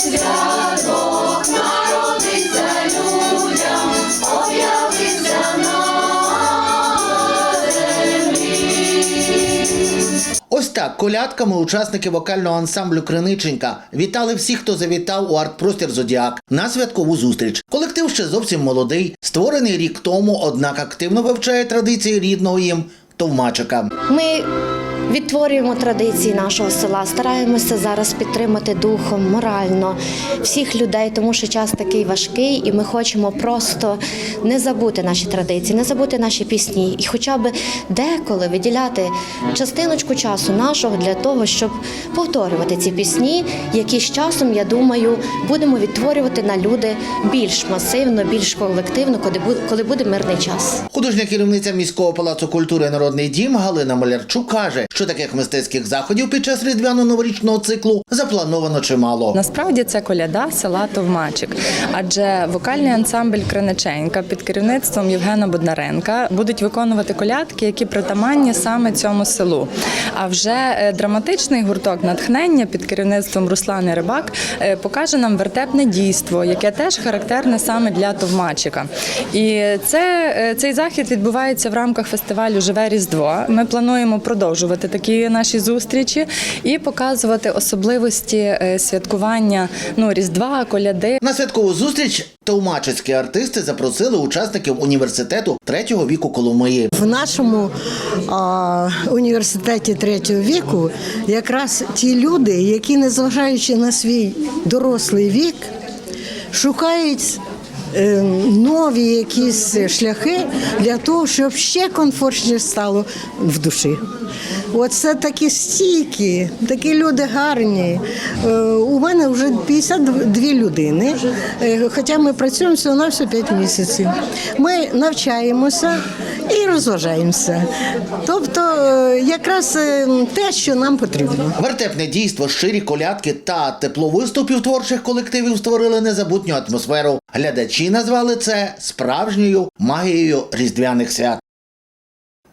святок народиться людям, об'явиться на землі. Ось так колядками учасники вокального ансамблю Криниченька вітали всіх, хто завітав у арт-простір Зодіак на святкову зустріч. Колектив ще зовсім молодий, створений рік тому, однак активно вивчає традиції рідного їм Товмачика. Ми відтворюємо традиції нашого села, стараємося зараз підтримати духом, морально всіх людей, тому що час такий важкий, і ми хочемо просто не забути наші традиції, не забути наші пісні, і хоча б деколи виділяти частиночку часу нашого для того, щоб повторювати ці пісні, які з часом, я думаю, будемо відтворювати на люди більш масивно, більш колективно, коли буде- мирний час. Художня керівниця міського палацу культури Народний дім Галина Малярчук каже, що таких мистецьких заходів під час різдвяно-новорічного циклу заплановано чимало. Насправді це коляда села Товмачик, адже вокальний ансамбль Криниченька під керівництвом Євгена Боднаренка будуть виконувати колядки, які притаманні саме цьому селу. А вже е, драматичний гурток натхнення під керівництвом Руслани Рибак е, покаже нам вертепне дійство, яке теж характерне саме для Товмачика. І це е, цей захід відбувається в рамках фестивалю Живе Різдво. Ми плануємо продовжувати такі наші зустрічі і показувати особливості е, святкування ну, Різдва, коляди. На святкову зустріч товмачицькі артисти запросили учасників університету третього віку Коломиї. В нашому а, університеті третього віку якраз ті люди, які, незважаючи на свій дорослий вік, шукають е, нові якісь шляхи для того, щоб ще комфортніше стало в душі. Оце такі стійкі, такі люди гарні. Е, У мене вже 52 людини, е, хоча ми працюємо всього на все 5 місяців. Ми навчаємося і розважаємося. Тобто, е, якраз те, що нам потрібно. Вертепне дійство, щирі колядки та тепло виступів творчих колективів створили незабутню атмосферу. Глядачі назвали це справжньою магією різдвяних свят.